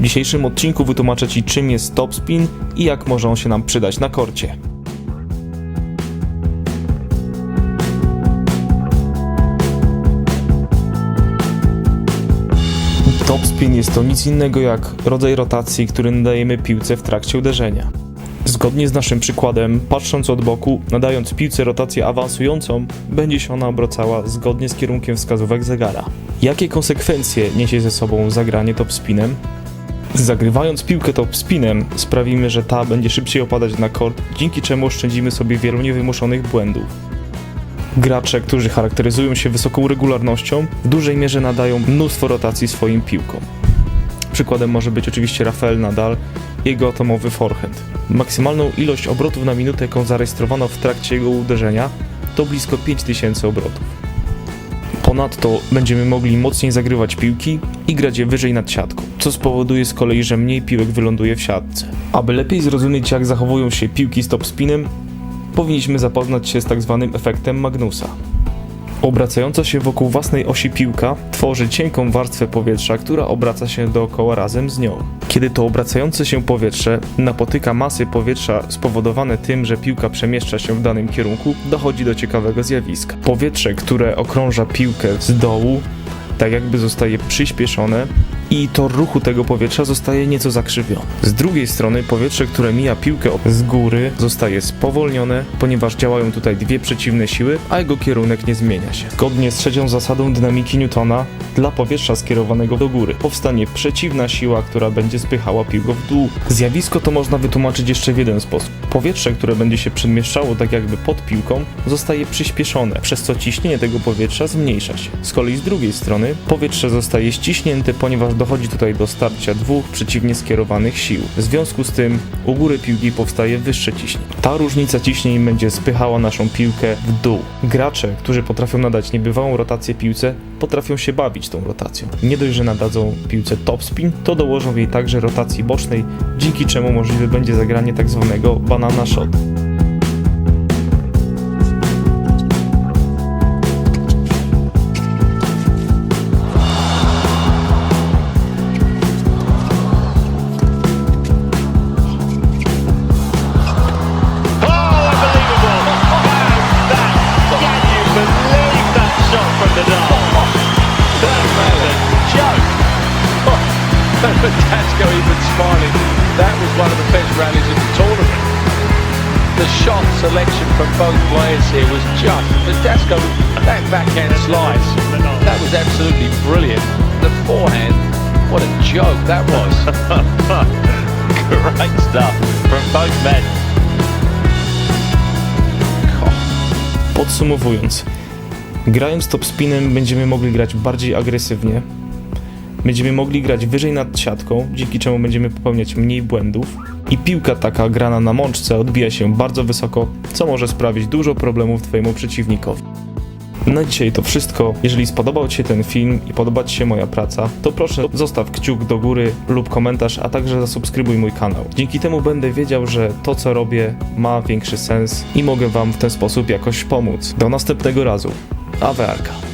W dzisiejszym odcinku wytłumaczę Ci czym jest topspin i jak może on się nam przydać na korcie. Topspin jest to nic innego jak rodzaj rotacji, który nadajemy piłce w trakcie uderzenia. Zgodnie z naszym przykładem, patrząc od boku, nadając piłce rotację awansującą, będzie się ona obracała zgodnie z kierunkiem wskazówek zegara. Jakie konsekwencje niesie ze sobą zagranie topspinem? Zagrywając piłkę topspinem sprawimy, że ta będzie szybciej opadać na kort, dzięki czemu oszczędzimy sobie wielu niewymuszonych błędów. Gracze, którzy charakteryzują się wysoką regularnością, w dużej mierze nadają mnóstwo rotacji swoim piłkom. Przykładem może być oczywiście Rafael Nadal jego atomowy forehand. Maksymalną ilość obrotów na minutę, jaką zarejestrowano w trakcie jego uderzenia, to blisko 5000 obrotów. Ponadto będziemy mogli mocniej zagrywać piłki i grać je wyżej nad siatką, co spowoduje z kolei, że mniej piłek wyląduje w siatce. Aby lepiej zrozumieć, jak zachowują się piłki z topspinem, powinniśmy zapoznać się z tak zwanym efektem Magnusa. Obracająca się wokół własnej osi piłka tworzy cienką warstwę powietrza, która obraca się dookoła razem z nią. Kiedy to obracające się powietrze napotyka masy powietrza spowodowane tym, że piłka przemieszcza się w danym kierunku, dochodzi do ciekawego zjawiska. Powietrze, które okrąża piłkę z dołu, tak jakby zostaje przyspieszone i tor ruchu tego powietrza zostaje nieco zakrzywiony. Z drugiej strony powietrze, które mija piłkę z góry zostaje spowolnione, ponieważ działają tutaj dwie przeciwne siły, a jego kierunek nie zmienia się. Zgodnie z trzecią zasadą dynamiki Newtona, dla powietrza skierowanego do góry powstanie przeciwna siła, która będzie spychała piłkę w dół. Zjawisko to można wytłumaczyć jeszcze w jeden sposób. Powietrze, które będzie się przemieszczało tak jakby pod piłką, zostaje przyspieszone, przez co ciśnienie tego powietrza zmniejsza się. Z kolei z drugiej strony powietrze zostaje ściśnięte, ponieważ dochodzi tutaj do starcia dwóch przeciwnie skierowanych sił. W związku z tym u góry piłki powstaje wyższe ciśnienie. Ta różnica ciśnień będzie spychała naszą piłkę w dół. Gracze, którzy potrafią nadać niebywałą rotację piłce, potrafią się bawić tą rotacją. Nie dość, że nadadzą piłce topspin, to dołożą jej także rotacji bocznej, dzięki czemu możliwe będzie zagranie tak zwanego banana shot. Tasco even smiling. That was one of the best rallies of the tournament. The shot selection from both players here was just. Tasco, that backhand slice, that was absolutely brilliant. The forehand, what a joke that was. Great stuff from both men. Podsumowując, grając topspinem będziemy mogli grać bardziej agresywnie, będziemy mogli grać wyżej nad siatką, dzięki czemu będziemy popełniać mniej błędów i piłka taka grana na mączce odbija się bardzo wysoko, co może sprawić dużo problemów Twojemu przeciwnikowi. Na dzisiaj to wszystko. Jeżeli spodobał Ci się ten film i podoba Ci się moja praca, to proszę zostaw kciuk do góry lub komentarz, a także zasubskrybuj mój kanał. Dzięki temu będę wiedział, że to co robię ma większy sens i mogę Wam w ten sposób jakoś pomóc. Do następnego razu. Awearka.